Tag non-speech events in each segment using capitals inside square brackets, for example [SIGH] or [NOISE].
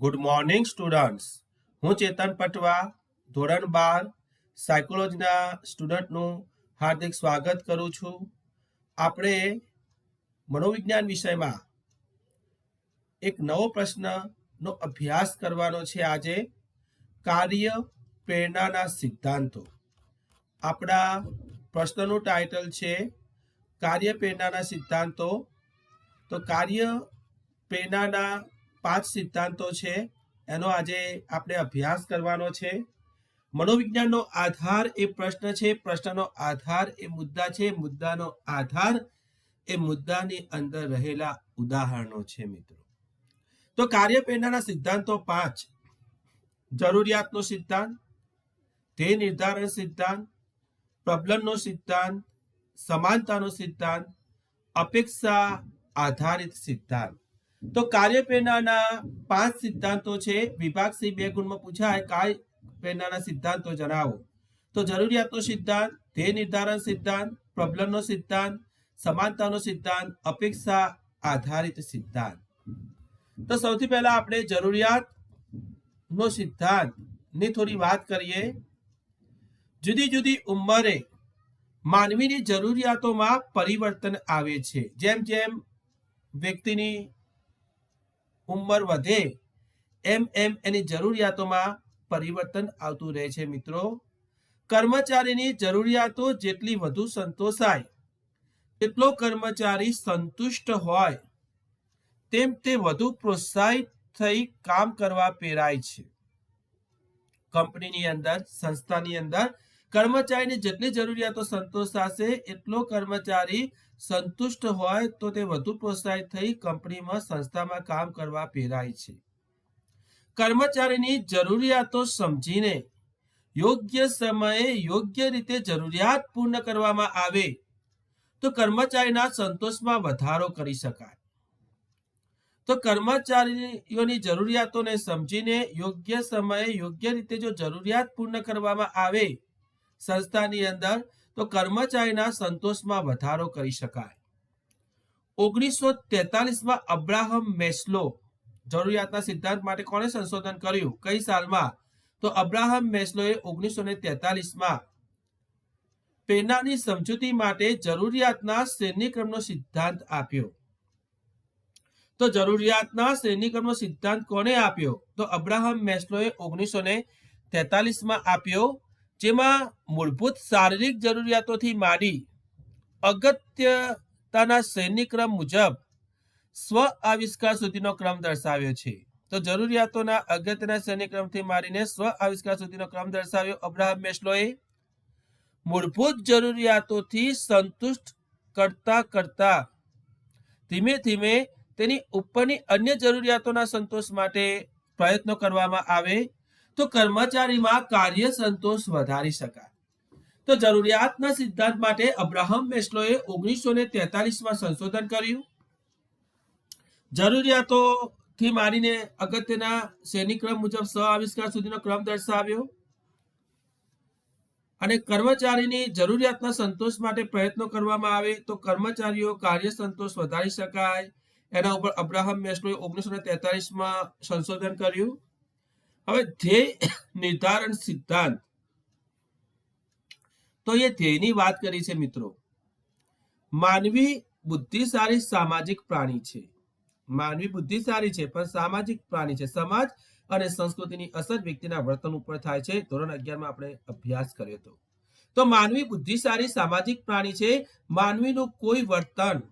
Good morning students હું ચેતન પટવા, ધોરણ બાર સાયકોલોજીના સ્ટુડન્ટનું હાર્દિક સ્વાગત કરું છું. આપણે મનોવિજ્ઞાન વિષયમાં એક નવો પ્રશ્નનો અભ્યાસ કરવાનો છે આજે, કાર્ય પ્રેરણાના સિદ્ધાંતો. આપણા પ્રશ્નનું ટાઇટલ છે, કાર્ય પ્રેરણાના સિદ્ધાંતો. તો કાર્ય પ્રેરણાના પાંચ સિદ્ધાંતો છે, એનો આજે આપણે અભ્યાસ કરવાનો છે. મનોવિજ્ઞાનનો આધાર એ પ્રશ્ન છે, પ્રશ્નનો આધાર એ મુદ્દા છે, મુદ્દાનો આધાર એ મુદ્દાની અંદર રહેલા ઉદાહરણો છે મિત્રો. તો કાર્ય પ્રેરણાના સિદ્ધાંતો પાંચ. જરૂરિયાતનો સિદ્ધાંત, ધ્યેય નિર્ધારણ સિદ્ધાંત, પ્રબલનનો સિદ્ધાંત, સમાનતાનો સિદ્ધાંત, અપેક્ષા આધારિત સિદ્ધાંત. તો કાર્ય પ્રેરણાના પાંચ સિદ્ધાંતો છે. વિભાગ સી બે ગુણમાં પૂછાય કાર્ય પ્રેરણાના સિદ્ધાંતો જણાવો. તો જરૂરિયાતનો સિદ્ધાંત, ધ્યેય નિર્ધારણ સિદ્ધાંત, પ્રબલનનો સિદ્ધાંત, સમાનતાનો સિદ્ધાંત, અપેક્ષા આધારિત સિદ્ધાંત. તો સૌથી પહેલા આપણે જરૂરિયાત નો સિદ્ધાંતની થોડી વાત કરીએ. જુદી જુદી ઉંમરે માનવીની જરૂરિયાતોમાં પરિવર્તન આવે છે. જેમ જેમ વ્યક્તિની ઉંમર વધે. એમ એમ એની જરૂરિયાતોમાં પરિવર્તન આવતું રહે છે મિત્રો. કર્મચારીની જરૂરિયાતો જેટલી વધુ સંતોષાય, તેટલો કર્મચારી સંતુષ્ટ હોય, તેમ તે વધુ પ્રોત્સાહિત થઈ કામ કરવા પ્રેરાય છે. કંપનીની અંદર, સંસ્થાની અંદર કર્મચારીની જેટલી જરૂરિયાતો સંતોષાશે, એટલો કર્મચારી સંતુષ્ટ હોય તો તે વધુ પ્રોત્સાહિત થઈ કંપનીમાં, સંસ્થામાં કામ કરવા પ્રેરાય છે. કર્મચારીની જરૂરિયાતો સમજીને, યોગ્ય સમયે યોગ્ય રીતે જરૂરિયાત પૂર્ણ કરવામાં આવે, તો કર્મચારીના સંતોષમાં વધારો કરી શકાય. તો કર્મચારીઓની જરૂરિયાતોને સમજીને, યોગ્ય સમયે યોગ્ય રીતે જો જરૂરિયાત પૂર્ણ કરવામાં આવે સંસ્થાની અંદર, તો કર્મચારીના સંતોષમાં વધારો કરી શકાય. ઓગણીસો તેતાલીસમાં અબ્રાહમ મેસ્લો જરૂરિયાતના સિદ્ધાંત માટે કોણે સંશોધન કર્યું? કઈ સાલમાં? તો અબ્રાહમ મેસ્લોએ ઓગણીસો તેતાલીસમાં પેનાની સમજૂતી માટે જરૂરિયાતના શ્રેણીક્રમનો સિદ્ધાંત આપ્યો. તો જરૂરિયાતના શ્રેણીક્રમનો સિદ્ધાંત કોને આપ્યો? તો અબ્રાહમ મેસ્લોએ ઓગણીસો ને તેતાલીસમાં આપ્યો જેમાં મૂળભૂત શારીરિક જરૂરિયાતોથી માંડી અગત્યતાના શ્રેણીક્રમ મુજબ સ્વ આવિષ્કાર સુધીનો ક્રમ દર્શાવ્યો છે. તો જરૂરિયાતોના અગત્યના શ્રેણીક્રમથી મારીને સ્વ આવિષ્કાર સુધીનો ક્રમ દર્શાવ્યો અબ્રાહમ મેસ્લોએ. મૂળભૂત જરૂરિયાતોથી સંતુષ્ટ કરતા કરતા ધીમે ધીમે તેની ઉપરની અન્ય જરૂરિયાતોના સંતોષ માટે પ્રયત્નો કરવામાં આવે તો કર્મચારીમાં કાર્ય સંતોષ વધારી શકાય. તો જરૂરિયાતના સિદ્ધાંત માટે અબ્રાહમ મેસ્લોએ ઓગણીસો ને તેતાલીસમાં સંશોધન કર્યું. જરૂરિયાતોથી મારીને અગત્યના શ્રેણીક્રમ મુજબ સ્વ આવિષ્કાર સુધીનો ક્રમ દર્શાવ્યો. અને કર્મચારીની જરૂરિયાતના સંતોષ માટે પ્રયત્નો કરવામાં આવે તો કર્મચારીઓ કાર્ય સંતોષ વધારી શકાય. એના ઉપર અબ્રાહમ મેસ્લોએ ઓગણીસો ને તેતાલીસમાં સંશોધન કર્યું. હવે ધ્યેય નિર્ધારણ સિદ્ધાંત. તો એ ધ્યેયની વાત કરી છે મિત્રો. માનવી બુદ્ધિશાળી સામાજિક પ્રાણી છે. માનવી બુદ્ધિશાળી છે, પણ સામાજિક પ્રાણી છે. સમાજ અને સંસ્કૃતિની અસર વ્યક્તિના વર્તન ઉપર થાય છે. ધોરણ અગિયારમાં આપણે અભ્યાસ કર્યો હતો. તો માનવી બુદ્ધિશાળી સામાજિક પ્રાણી છે. માનવીનું કોઈ વર્તન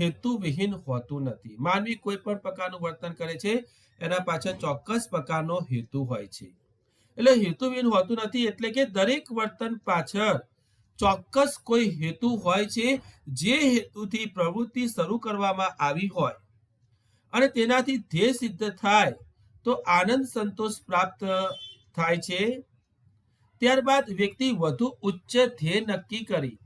હેતુવિહીન હોતું નથી. માનવી કોઈ પણ પ્રકારનું વર્તન કરે છે, એના પાછળ ચોક્કસ પ્રકારનો હેતુ હોય છે. એટલે હેતુવિહીન હોતું નથી એટલે કે દરેક વર્તન પાછળ ચોક્કસ કોઈ હેતુ હોય છે, જે હેતુથી પ્રવૃત્તિ શરૂ કરવામાં આવી હોય. અને તેનાથી ધ્યેય સિદ્ધ થાય તો આનંદ સંતોષ પ્રાપ્ત થાય છે. ત્યારબાદ વ્યક્તિ વધુ ઉચ્ચ ધ્યેય નક્કી કરી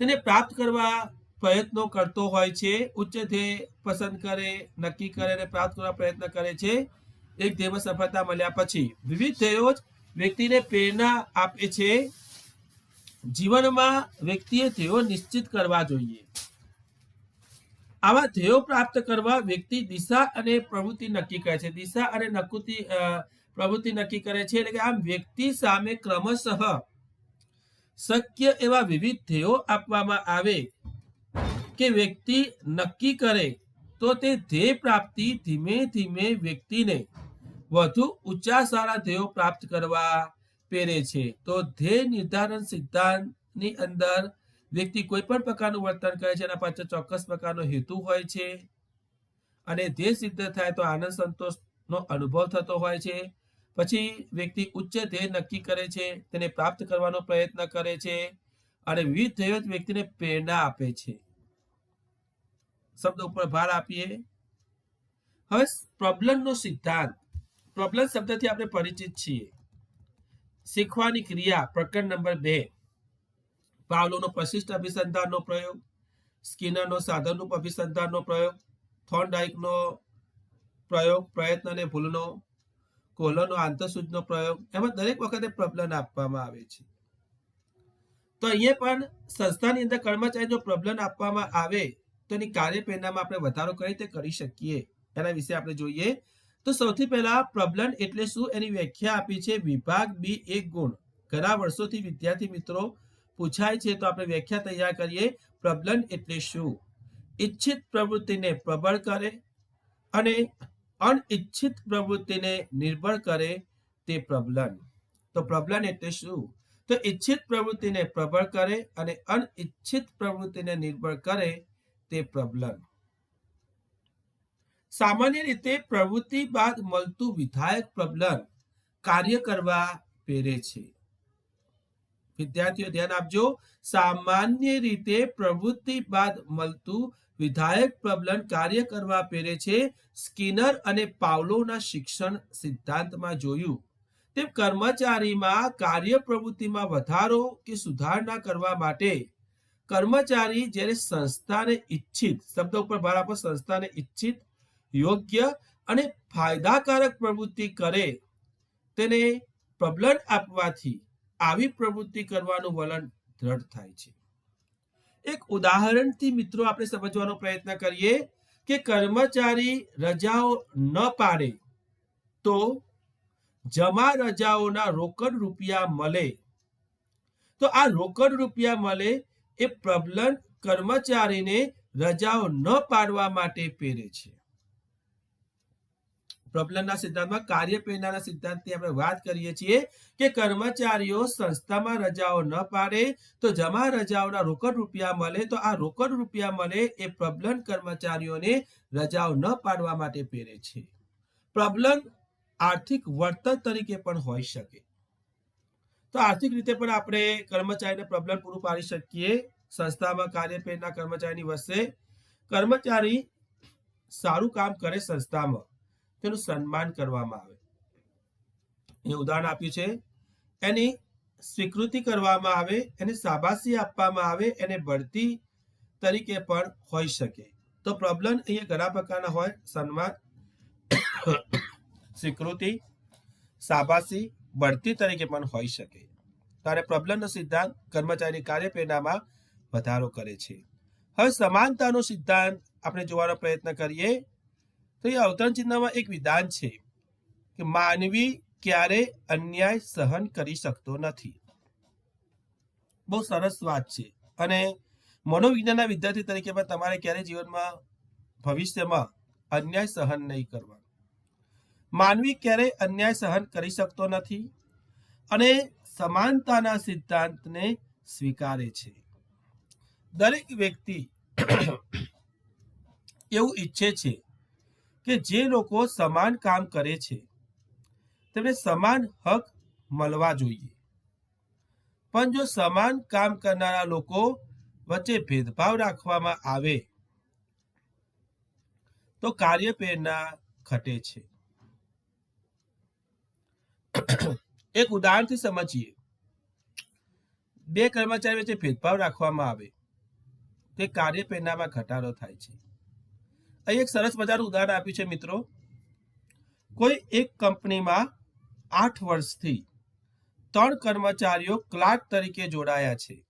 તેને પ્રાપ્ત કરવા પ્રયત્નો કરતો હોય છે ઉચ્ચ ધ્યેય પસંદ કરે, નક્કી કરે અને પ્રાપ્ત કરવા પ્રયત્ન કરે છે, એક ધ્યેયમાં સફળતા મળ્યા પછી. વિવિધ ધ્યેયો જ વ્યક્તિને પ્રેરણા આપે છે. જીવનમાં વ્યક્તિએ ધ્યેયો નિશ્ચિત કરવા જોઈએ. આવા ધ્યેયો પ્રાપ્ત કરવા વ્યક્તિ દિશા અને પ્રવૃત્તિ નક્કી કરે છે. દિશા અને નકૃતિ પ્રવૃત્તિ નક્કી કરે છે એટલે કે આમ વ્યક્તિ સામે ક્રમશઃ શક્ય એવા વિવિધ ધ્યેયો આપવામાં આવે. કે વ્યક્તિ નક્કી કરે, તો તે ધ્યેય પ્રાપ્તિ ધીમે ધીમે વ્યક્તિને વધુ ઊંચા સારા ધ્યેયો પ્રાપ્ત કરવા પ્રેરે છે. તો ધ્યેય નિર્ધારણ સિદ્ધાંતની અંદર વ્યક્તિ કોઈ પણ પ્રકારનું વર્તન કરે છે, એના પાછળ ચોક્કસ પ્રકારનો હેતુ હોય છે અને ધ્યેય સિદ્ધ થાય તો આનંદ સંતોષનો અનુભવ થતો હોય છે. પછી વ્યક્તિ ઉચ્ચ ધ્યેય નક્કી કરે છે, તેને પ્રાપ્ત કરવાનો પ્રયત્ન કરે છે અને વિવિધ ધ્યેયો વ્યક્તિને પ્રેરણા આપે છે. શબ્દ ઉપર ભાર આપીએ. હવે પ્રબલનનો સિદ્ધાંત. પ્રબલન શબ્દથી આપણે પરિચિત છીએ. શીખવાની ક્રિયા, પ્રકરણ નંબર બે. પાવલોનો પ્રશિષ્ટ અભિસંધાનનો પ્રયોગ. સ્કિનરનો સાધનરૂપ અભિસંધાનનો પ્રયોગ. થોર્નડાઇકનો પ્રયોગ, પ્રયત્ન અને ભૂલનો. કોહલરનો આંતરસૂચનો પ્રયોગ. એમાં દરેક વખતે પ્રબલન આપવામાં આવે છે. તો અહીંયા પણ સંસ્થાની અંદર કર્મચારીનો પ્રબલન આપવામાં આવે તો એની કાર્યપ્રેરણામાં આપણે વધારો કઈ રીતે કરી શકીએ? એના વિશે આપણે જોઈએ. તો સૌથી પહેલા પ્રબલન એટલે શું? એની વ્યાખ્યા આપી છે વિભાગ બી એક ગુણ. ઘણા વર્ષોથી વિદ્યાર્થી મિત્રો પૂછાય છે, તો આપણે વ્યાખ્યા તૈયાર કરીએ. પ્રબલન એટલે શું? ઈચ્છિત પ્રવૃત્તિને પ્રબળ કરે અને અનિચ્છિત પ્રવૃત્તિને નિર્બળ કરે તે પ્રબલન. તો પ્રબલન એટલે શું? તો ઈચ્છિત પ્રવૃત્તિને પ્રબળ કરે અને અનિચ્છિત પ્રવૃત્તિને નિર્બળ કરે તે પ્રબલન. સામાન્ય રીતે પ્રવૃત્તિ બાદ મળતું વિધાયક પ્રબલન કાર્ય કરવા પ્રેરે છે. વિદ્યાર્થીઓ, ધ્યાન આપજો. સામાન્ય રીતે પ્રવૃત્તિ બાદ મળતું વિધાયક પ્રબલન કાર્ય કરવા પ્રેરે છે. સ્કિનર અને પાવલોના શિક્ષણ સિદ્ધાંતમાં જોયું. તેમ કર્મચારીમાં કાર્ય પ્રવૃત્તિમાં વધારો કે સુધારણા કરવા માટે કર્મચારી જ્યારે સંસ્થાને ઈચ્છિત, શબ્દ ઉપર ભાર આપો, સંસ્થાને ઈચ્છિત, યોગ્ય અને ફાયદાકારક પ્રવૃત્તિ કરે, તેને પ્રબલન આપવાથી આવી પ્રવૃત્તિ કરવાનું વલણ દ્રઢ થાય છે. એક ઉદાહરણથી મિત્રો આપણે સમજવાનો પ્રયત્ન કરીએ કે કર્મચારી રજાઓ ન પાડે તો જમા રજાઓના રોકડ રૂપિયા મળે. તો આ રોકડ રૂપિયા મળે એ પ્રબલન કર્મચારીને રજાઓ ન પાડવા માટે પહેરે છે. પ્રબલનના સિદ્ધાંતમાં કાર્ય પ્રેરણાના સિદ્ધાંતની આપણે વાત કરીએ છીએ કે કર્મચારીઓ સંસ્થામાં રજાઓ ન પાડે તો જમા રજાઓના રોકડ રૂપિયા મળે તો આ રોકડ રૂપિયા મળે એ પ્રબલન કર્મચારીઓને રજાઓ ન પાડવા માટે પહેરે છે. પ્રબલન આર્થિક વળતર તરીકે પણ હોઈ શકે. તો આર્થિક રીતે પણ આપણે કર્મચારીને પ્રબલન પૂરું પાડી શકીએ. સંસ્થામાં કાર્ય પ્રેરણા કર્મચારીની વચ્ચે કર્મચારી સારું કામ કરે સંસ્થામાં. તેનું સન્માન કરવામાં આવે. એ ઉદાહરણ આપ્યું છે. એની સ્વીકૃતિ કરવામાં આવે, એને શાબાશી આપવામાં આવે, એને બઢતી તરીકે પણ હોઈ શકે. તો પ્રબલન અહીંયા ઘણા પ્રકારના હોય. સન્માન, [COUGHS] સ્વીકૃતિ, શાબાશી બઢતી તરીકે પણ હોઈ શકે. ત્યારે પ્રબલનનો સિદ્ધાંત કર્મચારીની કાર્યપ્રેરણામાં વધારો કરે છે. હવે સમાનતાનો સિદ્ધાંત આપણે જોવાનો પ્રયત્ન કરીએ, તો એ અવતરણ ચિહ્નમાં એક વિધાન છે કે માનવી ક્યારે અન્યાય સહન કરી શકતો નથી. બહુ સરસ વાત છે. અને મનોવિજ્ઞાનના વિદ્યાર્થી તરીકે પણ તમારે ક્યારે જીવનમાં, ભવિષ્યમાં અન્યાય સહન નહીં કરવાનું. માનવી ક્યારેય અન્યાય સહન કરી શકતો નથી અને સમાનતાના સિદ્ધાંતને સ્વીકારે છે. દરેક વ્યક્તિ [CLEARS THROAT] એવું ઈચ્છે છે કે જે લોકો સમાન કામ કરે છે, તેમને સમાન હક મળવા જોઈએ. પણ જો સમાન કામ કરનારા લોકો વચ્ચે ભેદભાવ રાખવામાં આવે, તો કાર્ય પ્રેરણા ઘટે છે. એક ઉદાહરણથી સમજીએ. બે કર્મચારી વચ્ચે ભેદભાવ રાખવામાં આવે. તે કાર્ય પ્રેરણામાં ઘટાડો થાય છે. અહીં એક સરસ મજાનું ઉદાહરણ આપ્યું છે, મિત્રો. કોઈ એક કંપનીમાં આઠ વર્ષથી ત્રણ કર્મચારીઓ ક્લાર્ક તરીકે જોડાયા છે.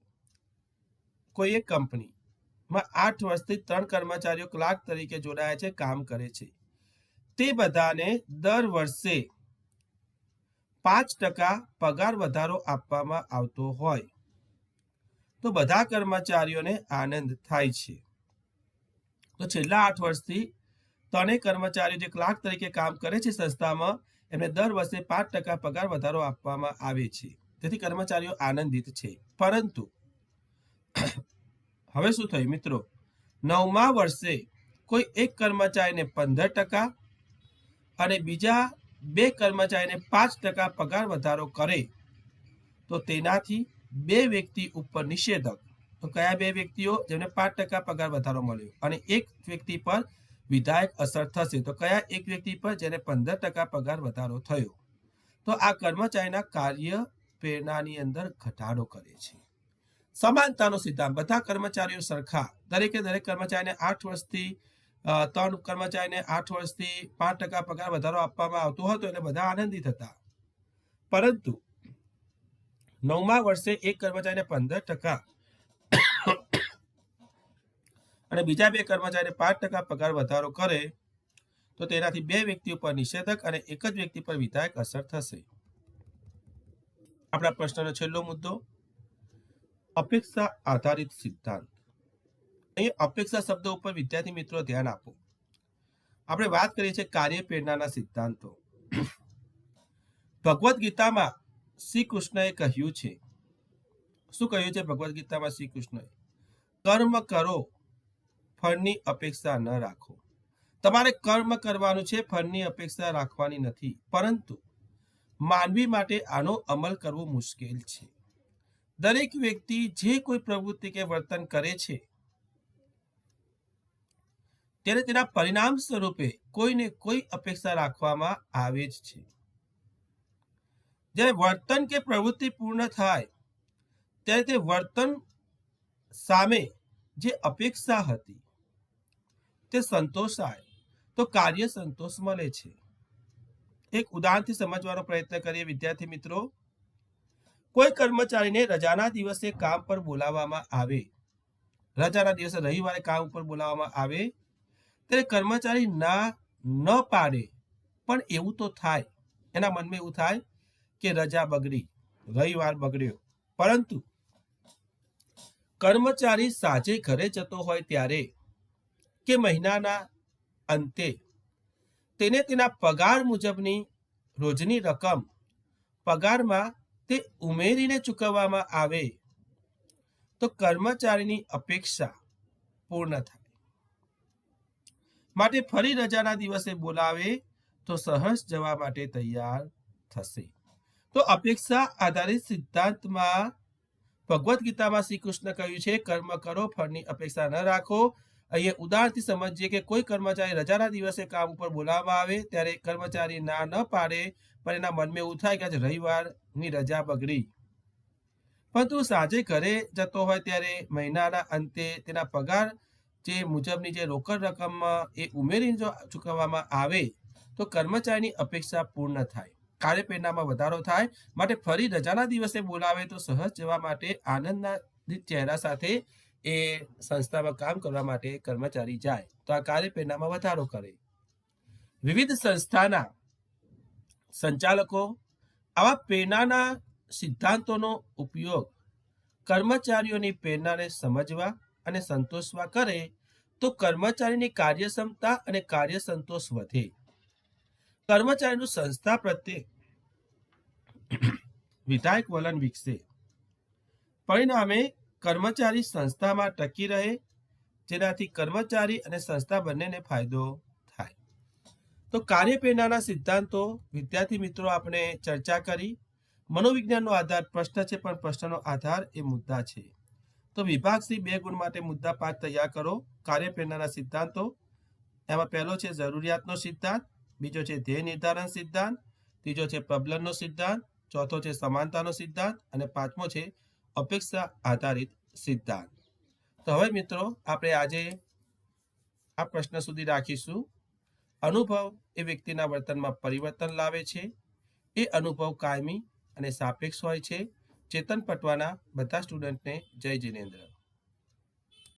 કોઈ એક કંપનીમાં આઠ વર્ષથી ત્રણ કર્મચારીઓ ક્લાર્ક તરીકે જોડાયા છે, કામ કરે છે. તે બધાને દર વર્ષે પાંચ ટકા પગાર વધારો આપવામાં આવતો હોય. તો બધા કર્મચારીઓને આનંદ થાય છે. તો છેલ્લા આઠ વર્ષથી ત્રણેય કર્મચારીઓ જે ક્લાર્ક તરીકે કામ કરે છે સંસ્થામાં, એમને દર વર્ષે પાંચ ટકા પગાર વધારો આપવામાં આવે છે. તેથી કર્મચારીઓ આનંદિત છે. પરંતુ, હવે શું થયું મિત્રો? નવમા વર્ષે કોઈ એક કર્મચારીને પંદર ટકા અને બીજા બે કર્મચારીને પાંચ ટકા પગાર વધારો કરે, તો તેનાથી બે વ્યક્તિ ઉપર નિષેધક. તો કયા બે વ્યક્તિઓ? જેમને પાંચ ટકા પગાર વધારો મળ્યો. અને એક વ્યક્તિ પર વિધાયક અસર થશે. તો કયા એક વ્યક્તિ પર? જેને પંદર ટકા પગાર વધારો થયો. તો આ કર્મચારીના કાર્ય પ્રેરણાની અંદર ઘટાડો કરે છે. સમાનતાનો સિદ્ધાંત. બધા કર્મચારીઓ સરખા. દરેકે દરેક કર્મચારીને આઠ વર્ષથી ત્રણ કર્મચારીને આઠ વર્ષથી પાંચ ટકા પગાર વધારો આપવામાં આવતો હતો એટલે બધા આનંદિત હતા. પરંતુ નવમા વર્ષે એક કર્મચારીને પંદર ટકા અને બીજા બે કર્મચારીને પાંચ ટકા પગાર વધારો કરે, તો તેનાથી બે વ્યક્તિ ઉપર નિષેધક અને એક જ વ્યક્તિ પર વિધાયક અસર થશે. આપણા પ્રશ્નનો છેલ્લો મુદ્દો, અપેક્ષા આધારિત સિદ્ધાંત. અહીં અપેક્ષા શબ્દ ઉપર વિદ્યાર્થી મિત્રો ધ્યાન આપો. આપણે વાત કરીએ છીએ કાર્ય પ્રેરણાના સિદ્ધાંતો. ભગવદ્ ગીતામાં શ્રી કૃષ્ણએ કહ્યું છે. શું કહ્યું છે ભગવદ્ ગીતામાં શ્રી કૃષ્ણએ કર્મ કરો, ફળની અપેક્ષા ન રાખો. તમારે કર્મ કરવાનું છે, ફળની અપેક્ષા રાખવાની નથી. પરંતુ માનવી માટે આનો અમલ કરવો મુશ્કેલ છે. દરેક વ્યક્તિ જે કોઈ પ્રવૃત્તિ કે વર્તન કરે છે ત્યારે તેના પરિણામ સ્વરૂપે કોઈને કોઈ અપેક્ષા રાખવામાં આવે જ છે. જ્યારે વર્તન કે પ્રવૃત્તિ પૂર્ણ થાય, ત્યારે તે વર્તન સામે જે અપેક્ષા હતી, તે સંતોષાય, તો કાર્ય સંતોષ મળે છે. એક ઉદાહરણથી સમજવાનો પ્રયત્ન કરીએ, વિદ્યાર્થી મિત્રો. કોઈ કર્મચારીને રજાના દિવસે કામ પર બોલાવવામાં આવે, રજાના દિવસે રવિવારે કામ ઉપર બોલાવવામાં આવે ત્યારે કર્મચારી ના ન પાડે. પણ એવું તો થાય. એના મનમાં એવું થાય કે રજા બગડી, રવિવાર બગડ્યો. પરંતુ કર્મચારી સાંજે ઘરે જતો હોય ત્યારે કે મહિનાના અંતે તેને તેના પગાર મુજબની રોજની રકમ પગારમાં તે ઉમેરીને ચૂકવવામાં આવે તો કર્મચારીની અપેક્ષા પૂર્ણ થાય. માટે ફરી રજાના દિવસે બોલાવે તો સહર્ષ જવા માટે તૈયાર થશે. તો અપેક્ષા આધારિત સિદ્ધાંતમાં ભગવદ્ ગીતામાં શ્રી કૃષ્ણ કહ્યું છે, કર્મ કરો, ફળની અપેક્ષા ન રાખો. અહીંયા ઉદાહરણથી સમજીએ કે કોઈ કર્મચારી રજાના દિવસે કામ ઉપર બોલાવવામાં આવે ત્યારે કર્મચારી ના ન પાડે, પણ એના મનમાં એવું થાય કે આજે રવિવારની રજા બગડી. પરંતુ સાંજે ઘરે જતો હોય ત્યારે મહિનાના અંતે તેના પગાર જે મુજબની જે રોકડ રકમમાં એ ઉમેરીને જો ચૂકવવામાં આવે, તો કર્મચારીની અપેક્ષા પૂર્ણ થાય. કાર્યપ્રેરણામાં વધારો થાય, માટે ફરી રજાના દિવસે બોલાવે તો સહજ જવા માટે આનંદના ચહેરા સાથે એ સંસ્થામાં કામ કરવા માટે કર્મચારી જાય. તો આ કાર્યપ્રેરણામાં વધારો કરે. વિવિધ સંસ્થાના સંચાલકો આવા પ્રેરણાના સિદ્ધાંતોનો ઉપયોગ કર્મચારીઓની પ્રેરણાને સમજવા અને સંતોષવા કરે તો કર્મચારીની કાર્યક્ષમતા અને કાર્ય સંતોષ વધે. કર્મચારીનું સંસ્થા પ્રત્યે વિધાયક વલણ વિકસે. પરિણામે કર્મચારી સંસ્થામાં ટકી રહે, જેનાથી કર્મચારી અને સંસ્થા બંનેને ફાયદો થાય. તો કાર્યપ્રેરણાના સિદ્ધાંતો, વિદ્યાર્થી મિત્રો, આપણે ચર્ચા કરી. મનોવિજ્ઞાનનો આધાર પ્રશ્ન છે, પણ પ્રશ્નનો આધાર એ મુદ્દા છે. તો વિભાગ સી બે ગુણ માટે મુદ્દા પાંચ તૈયાર કરો. કાર્યપ્રેરણાના સિદ્ધાંતો. એમાં પહેલો છે જરૂરિયાતનો સિદ્ધાંત. બીજો છે ધ્યેય નિર્ધારણ સિદ્ધાંત. ત્રીજો છે પ્રબલનનો સિદ્ધાંત. ચોથો છે સમાનતાનો સિદ્ધાંત. અને પાંચમો છે અપેક્ષા આધારિત સિદ્ધાંત. તો હવે મિત્રો, આપણે આજે આ પ્રશ્ન સુધી રાખીશું. અનુભવ એ વ્યક્તિના વર્તનમાં પરિવર્તન લાવે છે. એ અનુભવ કાયમી અને સાપેક્ષ હોય છે. ચેતન પટવાના બધા સ્ટુડન્ટને જય જિનેન્દ્ર.